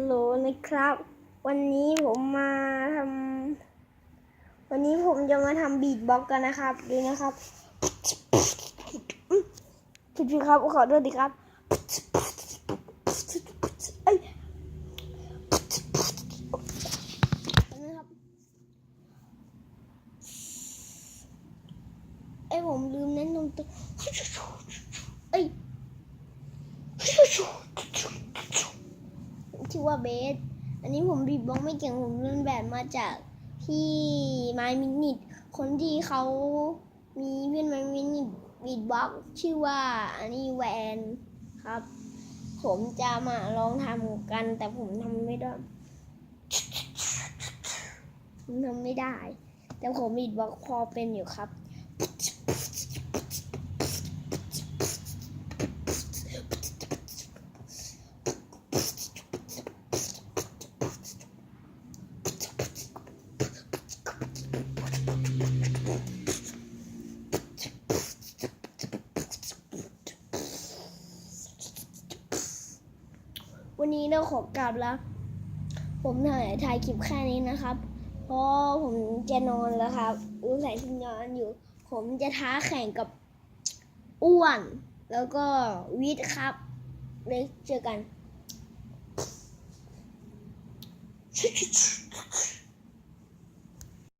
โหลนะครับ วันนี้ผมมาทำวันนี้ผมจะมาทำบีทบ็อกกันนะครับดูนะครับผิดผิดครับขอโทษดีครับเอ้นะครับเอ้ผมลืมแนะนำตัวเอ้ ชื่อว่าเบส อันนี้ผมบีบบ็อกไม่เก่งผมเรียนแบบมาจากที่ไมมินิทคนที่เขามีเพื่อนไมมินิทบีบบ็อกชื่อว่าอันนี้แวนครับ ผมจะมาลองทำกัน แต่ผมทำไม่ได้ผมทำไม่ได้ แต่ผมบีบบ็อกพอเป็นอยู่ครับ วันนี้เราขอกลับแล้ว ผมถ่ายถ่ายคลิปแค่นี้นะครับ เพราะผมจะนอนแล้วครับรู้ใส่ที่นอนอยู่ ผมจะท้าแข่งกับอ้วน แล้วก็วิทครับเลยเจอกัน